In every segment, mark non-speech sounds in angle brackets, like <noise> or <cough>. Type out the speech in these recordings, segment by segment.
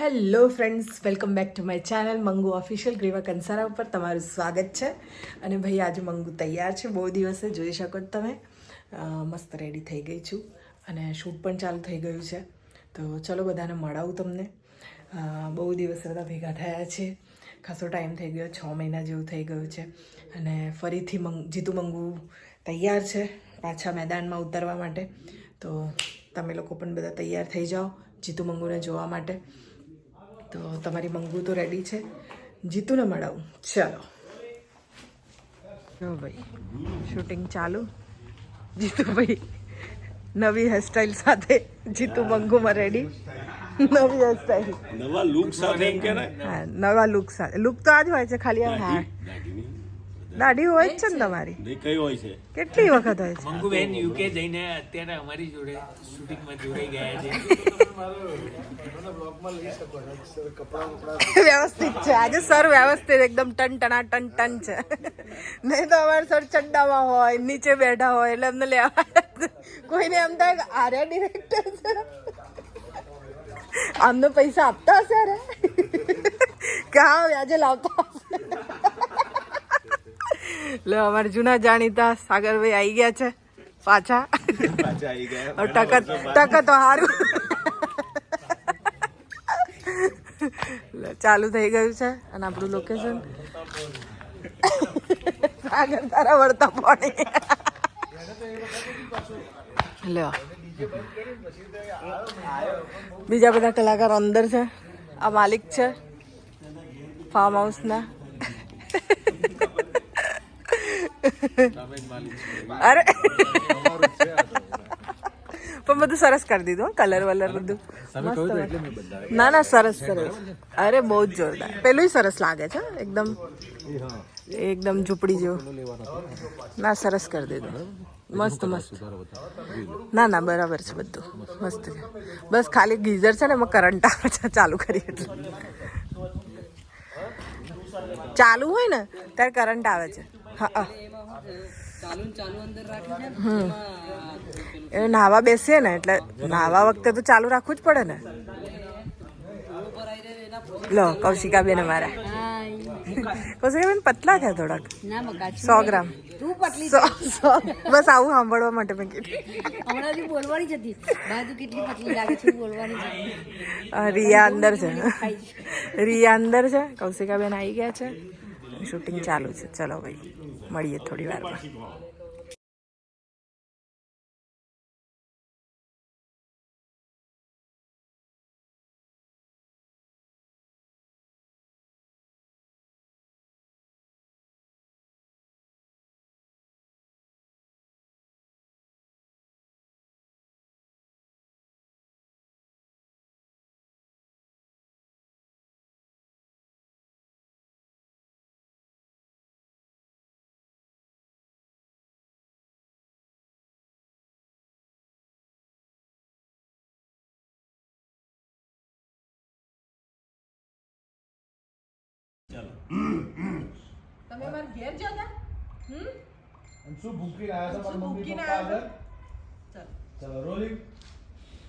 Hello friends welcome back to my channel Mangu official Griva Kansara ઉપર તમારું સ્વાગત છે. અને ભાઈ, આજે મંગુ તૈયાર છે. બહુ દિવસે જોઈ શકો તમે. મસ્ત રેડી થઈ ગઈ છું. અને શૂટ પણ ચાલુ થઈ ગયું છે. તો ચલો બધાને મળાવું તમને. બહુ દિવસે બધા ભેગા થયા છે. ખાસો ટાઈમ થઈ ગયો. છ મહિના જેવું થઈ ગયું છે. અને ફરીથી મંગ, જીતુ મંગુ તૈયાર છે પાછા મેદાનમાં ઉતરવા માટે. તો તમે લોકો પણ બધા તૈયાર થઈ જાઓ જીતુ મંગુને જોવા માટે. તો તમારી મંગુ તો રેડી છે. જીતુને મળાવું. ચાલો. જો ભાઈ શૂટિંગ ચાલુ. જીતુભાઈ નવી હેરસ્ટાઈલ સાથે જીતુ મંગુમાં રેડી નવી હેરસ્ટાઈલ નવા લુક સાથે એમ કે ને હા નવા લુક સાથે. લુક તો આજ હોય છે ખાલી હા. દાઢી હોય જ છે ને તમારી? કઈ હોય છે? કેટલી વખત હોય છે? મંગુબેન યુકે જઈને અત્યારે અમારી જોડે શૂટિંગમાં જોડાઈ ગયા છે. <laughs> વ્યવસ્થિત છે. આજે સર વ્યવસ્થિત એકદમ ટન ટના ટન ટન છે. નહીં તો અમારે સર ચડ્ડામાં હોય નીચે બેઠા હોય એટલે અમને લેવા કોઈને એમ થાય કે આર્યા ડિરેક્ટર છે. આમને પૈસા આપતા હશે અરે કે હા વ્યાજે લાવતા હશે. લે અમારે જૂના જાણીતા સાગરભાઈ આવી ગયા છે પાછા. પાછા આવી ગયા. ટક ટક તો સારું ચાલુ થઈ ગયું છે અને આપણું લોકેશન સાગર તારા વળતા પાણી. લ્યો બીજા બધા કલાકાર અંદર છે. આ માલિક છે. ફાર્મ હાઉસના અરે પણ બધું સરસ કરી દીધું કલર વલર બધું. ના ના સરસ સરસ અરે બહુ જ જોરદાર પેલું સરસ લાગે છે એકદમ એકદમ ઝૂંપડી જેવું ના સરસ કરી દીધું મસ્ત મસ્ત ના ના બરાબર છે બધું મસ્ત છે બસ ખાલી ગીઝર છે ને એમાં કરંટ આવે છે ચાલુ કરી એટલે ચાલુ હોય ને ત્યારે કરંટ આવે છે હા હા એ નાહવા બેસીએ ને એટલે નાહવા વખતે તો ચાલુ રાખવું જ પડે ને. લો કૌશિકા બેન અમારા. કૌશિકા બેન પતલા થયા થોડાક. સો ગ્રામ. બસ આવું સાંભળવા માટે મેં કીધું. રિયા અંદર છે. રિયા અંદર છે. કૌશિકા બેન આવી ગયા છે. શૂટિંગ ચાલુ છે. ચલો ભાઈ. મળીએ થોડી વારમાં તમે મારા ઘેર જતા હમ? શું ભૂકી રહ્યા છો શું મારા મમ્મી ભૂકીને પપ્પા આવ્યા? આગળ? ચલો. રોલિંગ.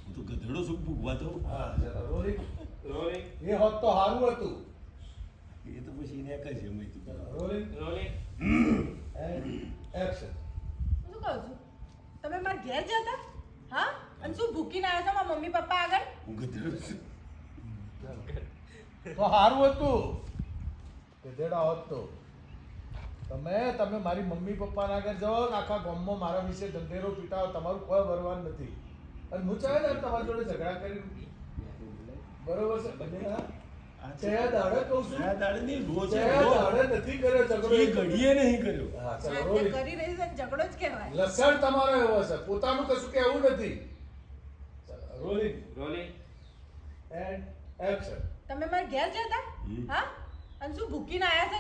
હું તો ગધેડો શું ભૂખવા તો. હા ચલો રોલિંગ. રોલિંગ. એ હોત તો સારું હતું. એ તો પછી એને મેં કીધું. રોલિંગ. રોલિંગ. એક્શન શું કહું છું? તમે માર ઘેર જતા હા? અને શું ભૂકીને આવ્યા છો મારા મમ્મી પપ્પા આગળ? હું ગધેડો છું. તો સારું હતું. ગધેડા હોત તો. તમે તમે મારી મમ્મી પપ્પાના આગળ જાઓ આખા ગામમાં મારા વિશે ધંધેરો પીટાવો તમારું કોઈ ભરવાનું નથી. અને હું ચાહે ને તમારી જોડે ઝઘડા કરી બરોબર છે? બંને ચયા દાડે કહું છું. આ દાડે નહીં, રોજ દાડે નથી કર્યો ઝઘડો. એ ઘડીએ નહીં કર્યો. હા ચલો કરી રહી છે ઝઘડો જ કહેવાય. લસણ તમારો એવો છે. પોતાનું કશું કહેવું નથી. રોલિંગ રોલિંગ એન્ડ એક્શન તમે મારા ઘેર જતા. હા? અને શું ભૂકીને આવ્યા છો?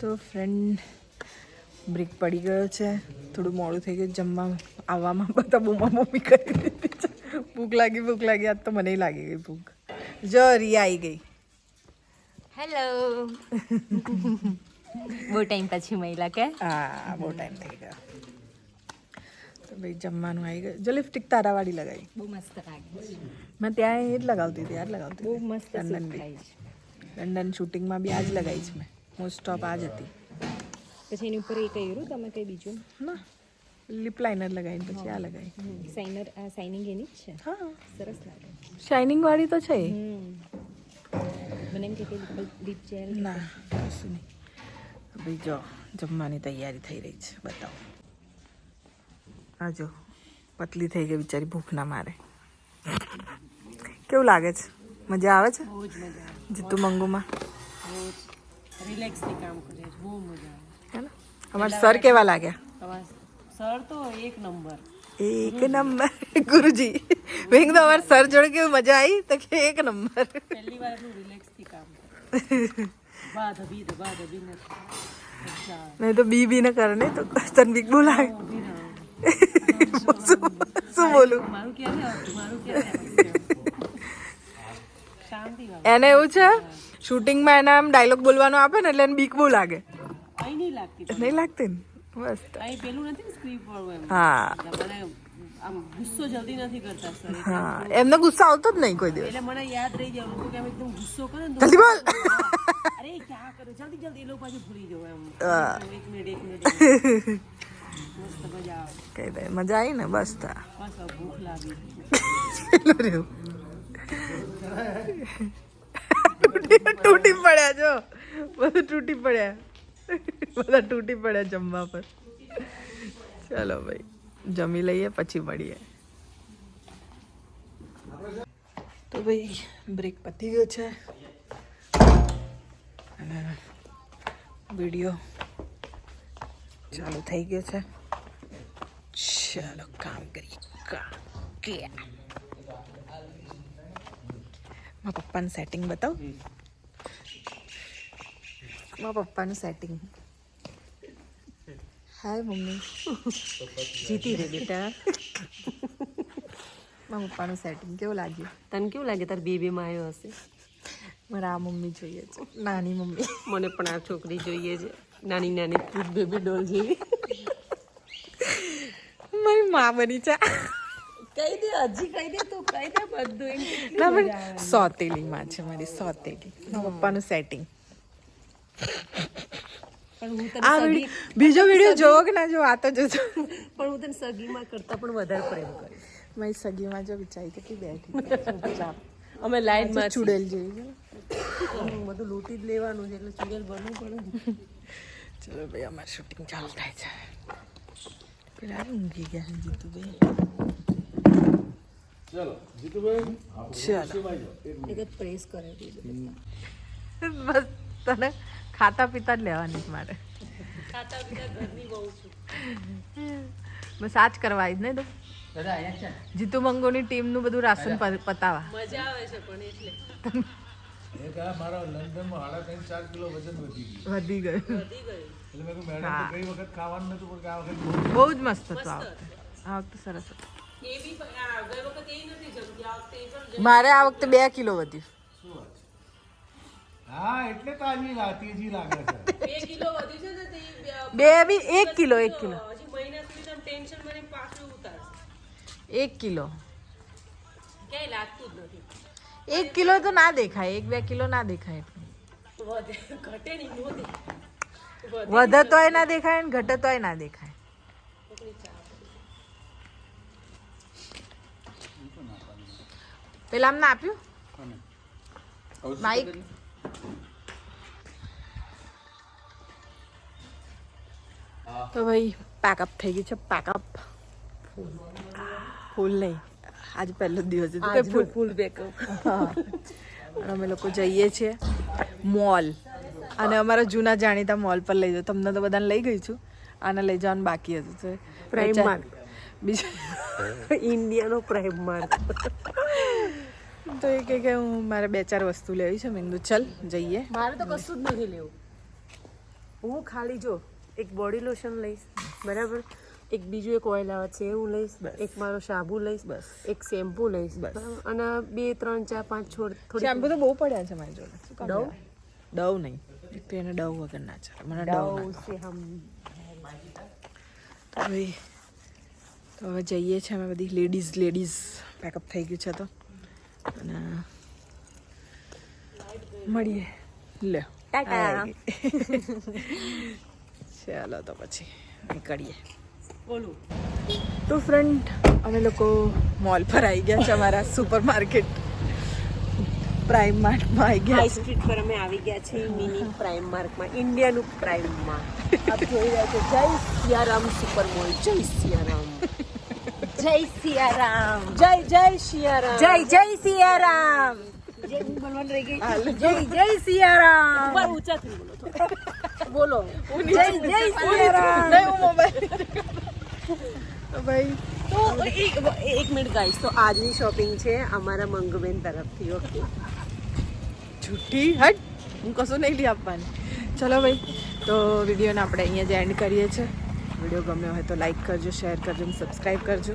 તો ફ્રેન્ડ બ્રેક પડી ગયો છે. થોડું મોડું થઈ ગયું. જમવા આવવામાં <laughs> બધા બૂમા મમ્મી કરી દીધી છે. ભૂખ લાગી ભૂખ લાગી. આજ તો મને લાગી ગઈ ભૂખ. જો રિયા આવી ગઈ. હેલો બહુ ટાઈમ પછી મહિલા કે? હા બહુ ટાઈમ થઈ ગયો. તો ભાઈ જમવાનું આવી ગયું. જો લિપસ્ટિક તારાવાળી લગાવી બહુ મસ્ત લાગે મેં ત્યાં એ જ લગાવતી હતી આ જ લગાવતી બહુ મસ્ત લંડન લંડન શૂટિંગમાં બી આ જ લગાવી છે મેં. મોસ્ટ ઓફ આ જ હતી. પછી એની ઉપર એ કર્યું તમે કંઈ બીજું? ના લિપ લાઇનર લગાવીને પછી આ લગાવી. સાઇનર આ સાઇનિંગ એની જ છે? હા. સરસ લાગે. શાઇનિંગ વાળી તો છે મને એમ કે લિપ જેલ ના કશું નહીં. ભાઈ જો જમવાની તૈયારી થઈ રહી છે બતાવો. આ જો પતલી થઈ ગઈ બિચારી ભૂખ ના મારે. કેવું લાગે છે? મજા આવે છે? જીતુ મંગુમાં. રિલેક્સથી કામ કરે છે બહુ મજા આવે. હે અમારા સર કેવા લાગ્યા? સર તો એક નંબર. એક નંબર. ગુરુજી મેં તો અમારા સર જોડે કેવું મજા આવી તો કે એક નંબર. પહેલી વાર એટલું રિલેક્સથી કામ કરું. બા ધબી દબા ધબી નથી મજા નહીં તો બી બી ને કરે તો તને બીક બહુ લાગે. શું બોલું? મારું ક્યારે મારું ક્યારે <laughs> શાંતિ એને એવું છે? શૂટિંગમાં એના આમ ડાયલોગ બોલવાનો આપે ને એટલે એને બીક બહુ લાગે. નહીં લાગતી ને? બસ. પેલું નથી વાળું હા. ગુસ્સો જલ્દી નથી કરતા સર હા. એમને ગુસ્સો આવતો જ નહીં કોઈ દિવસ. એટલે મને યાદ રહી જાય લોકો કે એકદમ ગુસ્સો કરે ને જલ્દી બોલ. અરે ક્યાં કરો? જલ્દી જલ્દી એ લોકો પાછું ભૂલી જાવ એમ. એક મિનિટ એક મિનિટ મજા આવે. ને? બસ તો. ભૂખ લાગી. તૂટી- પડ્યા જો બધું તૂટી પડ્યા બધા તૂટી પડ્યા જમવા પર ચાલો ભાઈ જમી લઈએ પછી મળીએ તો ભાઈ બ્રેક પતી ગયો છે અને વીડિયો ચાલુ થઈ ગયો છે ચાલો કામ કરીએ કામ કે મારા પપ્પાનું સેટિંગ બતાવ મારા પપ્પાનું સેટિંગ હાય મમ્મી જીતી રે બેટા મારા પપ્પાનું સેટિંગ કેવું લાગ્યું તને કેવું લાગે તાર બેબીમાં આવ્યો હશે મારે આ મમ્મી જોઈએ છે નાની મમ્મી મને પણ આ છોકરી જોઈએ છે નાની નાની ક્યુટ બેબી ડોલ જેવી મારી મા બની છે કહી દે હજી કહી દે તું કહી દે બધું ના પણ સોતેલી માં છે મારી સોતેલી પપ્પાનું સેટિંગ આ બીજો વીડિયો જોવો કે ના જો આ તો જોજો. પણ હું તને સગીમાં કરતા પણ વધારે પ્રેમ કરીશ. મારી સગીમાં જો વિચારી કેટલી બેઠી. <laughs> અમે લાઈનમાં ચૂડેલ જેવી બધું લૂંટી જ લેવાનું છે એટલે ચુડેલ બનવું પડે. ચલો ભાઈ અમારું શૂટિંગ ચાલુ થાય છે. પેલા ઊંઘી ગયા છે જીતુભાઈ. ચલો જીતુભાઈ ચાલો. એક જ પ્રેસ કરે બસ તને ખાતા પીતા જ લેવાની મારે. ખાતા પીતા ઘરની બહુ છું બસ આ જ કરવા આવી જ નહીં તો જીતુ મંગોની ટીમનું બધું રાશન પ- પતાવા. મજા આવે છે પણ એટલે. એક આ મારા લંડનમાં સાડા ત્રણ ચાર કિલો વજન વધી ગયું. વધી ગયું. એટલે મેં કહ્યું મેડમ તો ગઈ વખત ખાવાનું નતું પણ આ વખત બહુ જ મસ્ત હતું આ વખતે. આ વખતે સરસ હતું. મારે આ વખતે બે કિલો વધ્યું. હા એટલે તો આવી લા લાગે છે. બે કિલો વધી છે ને તે બે- બે બી એક કિલો એક કિલો. હજી મહિના સુધી તમે ટેન્શન મને પાછું ઉતારશે. એક કિલો. ક્યાંય લાગતું જ નથી. એક કિલો તો ના દેખાય એક બે કિલો ના દેખાય. વધે ઘટે નહીં નો દેખાય. વધે તોય ના દેખાય ને ઘટે તોય ના દેખાય. પેલા આમને આપ્યું? માઈક? તો ભાઈ પેકઅપ થઈ ગયું છે પેકઅપ ફૂલ નહીં આજ પહેલો દિવસ હતો ફૂલ ફૂલ પેકઅપ હા અને અમે લોકો જઈએ છીએ. મોલ અને અમારા જૂના જાણીતા મોલ પર લઈ જાઓ. તમને તો બધાને લઈ ગઈ છું. આને લઈ જવાનું બાકી હતું. તો વચ્ચે- Mart. બીજું ઇન્ડિયાનો પ્રાઇમ માર્ક તો એ કે હું મારે બે ચાર વસ્તુ લેવી છે. મેં કીધું ચલ જઈએ. મારે તો કશું જ નથી લેવું. હું ખાલી જો એક બોડી લોશન લઈશ બરાબર? એક બીજું એક ઓઇલ આવે છે એવું લઈશ એક મારો સાબુ લઈશ બસ. એક શેમ્પુ લઈશ બરાબર? અને બે ત્રણ ચાર પાંચ છોડ થોડી શેમ્પુ તો બહુ પડ્યા છે મારી જોડે. ડવ? ડવ નહીં. એક તો એને ડવ વગર ના ચાલે. મને ડવ છે હમ. તો ભાઈ તો હવે જઈએ છીએ અમે બધી લેડીઝ લેડીઝ પેકઅપ થઈ ગયું છે તો. અને મળીએ. લે ટાટા. ચાલો તો પછી નીકળીએ બોલું. તો ફ્રેન્ડ અમે લોકો મોલ પર આવી ગયા છે અમારા સુપર માર્કેટ પ્રાઇમ માર્ટમાં આવી ગયા સ્ટ્રીટ પર અમે આવી ગયા છીએ મિની પ્રાઇમ માર્કમાં ઇન્ડિયાનું પ્રાઇમમાં આપ જોઈ રહ્યા છો જય સિયારામ સુપર મોલ જય સિયારામ. જય સિયારામ. જય જય સિયારામ. જય જય સિયારામ. જય બોલવાનું રહી ગઈ જય જય સિયારામ. ઉપર ઊંચાથી બોલો. બોલો. જય જય નહીં, હું મોબાઈલ તો ભાઈ તો એક મિનિટ ગાઈસ તો આજની શોપિંગ છે અમારા મંગબેન તરફથી ઓકે છૂટી હટ. હું કશું નહીં લઈ આપવાની. ચલો ભાઈ તો વિડીયોને આપણે અહીંયા જ એન્ડ કરીએ છીએ. વીડિયો ગમ્યો હોય તો લાઈક કરજો શેર કરજો અને સબસ્ક્રાઈબ કરજો.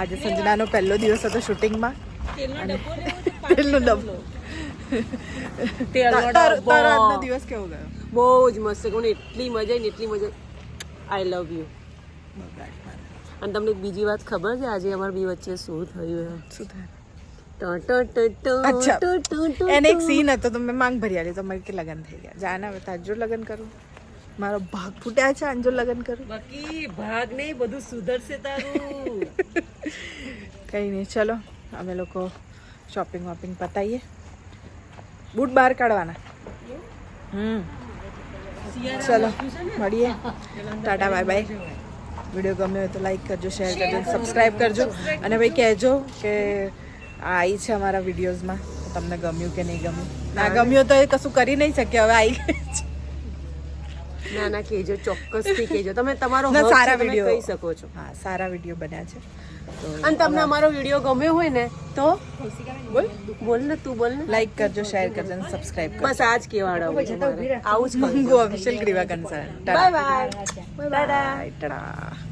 આજે સંજનાનો પહેલો દિવસ હતો શૂટિંગમાં તેલનો ડબ્બો તેલનો ડબ્બો. તારો દિવસ કેવો ગયો? બહુ જ મસ્ત કોને એટલી મજા આવી ને એટલી મજા આઈ લવ યુ અને તમને એક બીજી વાત ખબર છે? આજે અમારા બી વચ્ચે શું થયું શું થાય? એને એક સીન હતો તો મેં માંગ ભરી તો મારે કે લગ્ન થઈ ગયા. જાને હવે તાજો લગ્ન કરું. મારો ભાગ ફૂટ્યા છે આંજો લગ્ન કરું. બાકી ભાગ નહીં બધું સુધરશે તારું. <laughs> કંઈ નહીં ચલો. અમે લોકો શોપિંગ વોપિંગ પતાવીએ બૂટ બહાર કાઢવાના. હમ. ચલો મળીએ. Tata bye bye. વીડિયો ગમ્યો હોય તો લાઈક કરજો શેર કરજો સબસ્ક્રાઈબ કરજો. અને ભાઈ કહેજો કે આ આવી છે અમારા વિડીયોઝમાં તમને ગમ્યું કે નહીં ગમ્યું? ના ગમ્યું તો એ કશું કરી નહીં શકે હવે આવી ગઈ છે. ના ના કહેજો ચોક્કસથી કેજો તમે તમારો સારા વીડિયો. કહી શકો છો. હા સારા વીડિયો બન્યા છે. અને તમને અમારો વીડિયો ગમ્યો હોય ને તો બોલ. બોલ ને તું બોલ ને. લાઈક કરજો શેર કરજો અને સબસ્ક્રાઇબ કરજો. બસ આ જ હોય છે મારે. આવું જ મંગો ઓફિશિયલ ગ્રીવા કન્સર્ન બાય બાય બાય બાય